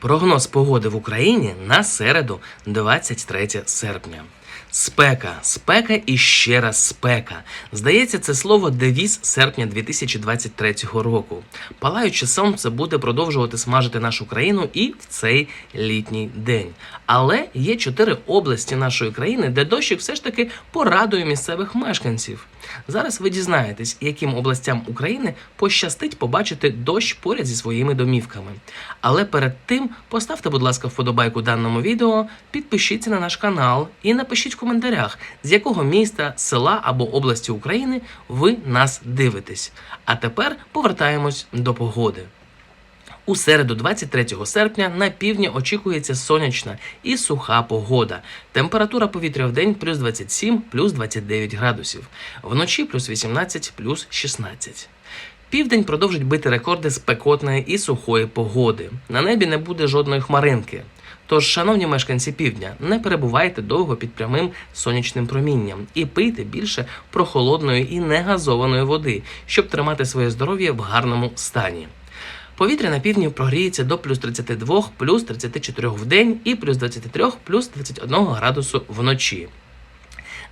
Прогноз погоди в Україні на середу, 23 серпня. Спека, спека і ще раз спека. Здається, це слово девіз серпня 2023 року. Палаюче сонце буде продовжувати смажити нашу країну і в цей літній день. Але є чотири області нашої країни, де дощик все ж таки порадує місцевих мешканців. Зараз ви дізнаєтесь, яким областям України пощастить побачити дощ поряд зі своїми домівками. Але перед тим поставте, будь ласка, вподобайку даному відео, підпишіться на наш канал і напишіть в коментарях, з якого міста, села або області України ви нас дивитесь. А тепер повертаємось до погоди. У середу, 23 серпня, на півдні очікується сонячна і суха погода. Температура повітря в день плюс 27, плюс 29 градусів. Вночі плюс 18, плюс 16. Південь продовжить бити рекорди спекотної і сухої погоди. На небі не буде жодної хмаринки. Тож, шановні мешканці півдня, не перебувайте довго під прямим сонячним промінням і пийте більше прохолодної і негазованої води, щоб тримати своє здоров'я в гарному стані. Повітря на півдні прогріється до плюс 32, плюс 34 в день і плюс 23, плюс 21 градусу вночі.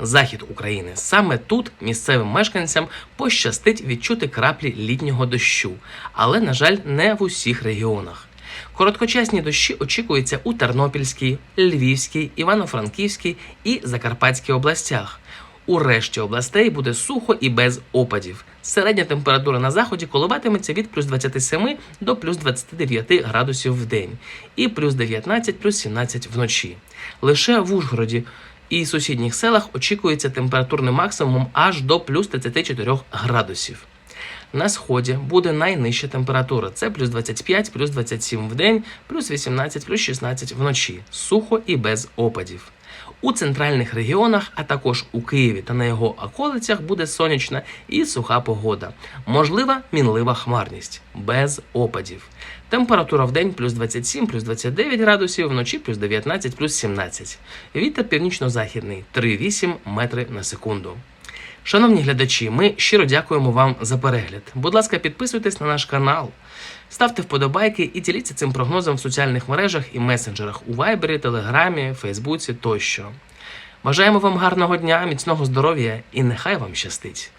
Захід України саме тут місцевим мешканцям пощастить відчути краплі літнього дощу, але, на жаль, не в усіх регіонах. Короткочасні дощі очікуються у Тернопільській, Львівській, Івано-Франківській і Закарпатській областях. У решті областей буде сухо і без опадів. Середня температура на заході коливатиметься від плюс 27 до плюс 29 градусів в день і плюс 19 плюс 17 вночі. Лише в Ужгороді і сусідніх селах очікується температурний максимум аж до плюс 34 градусів. На сході буде найнижча температура. Це плюс 25, плюс 27 в день, плюс 18, плюс 16 вночі. Сухо і без опадів. У центральних регіонах, а також у Києві та на його околицях буде сонячна і суха погода. Можлива мінлива хмарність, без опадів. Температура в день плюс 27, плюс 29 градусів, вночі плюс 19, плюс 17. Вітер північно-західний 3,8 метри на секунду. Шановні глядачі, ми щиро дякуємо вам за перегляд. Будь ласка, підписуйтесь на наш канал, ставте вподобайки і діліться цим прогнозом в соціальних мережах і месенджерах у Вайбері, Телеграмі, Фейсбуці тощо. Бажаємо вам гарного дня, міцного здоров'я і нехай вам щастить!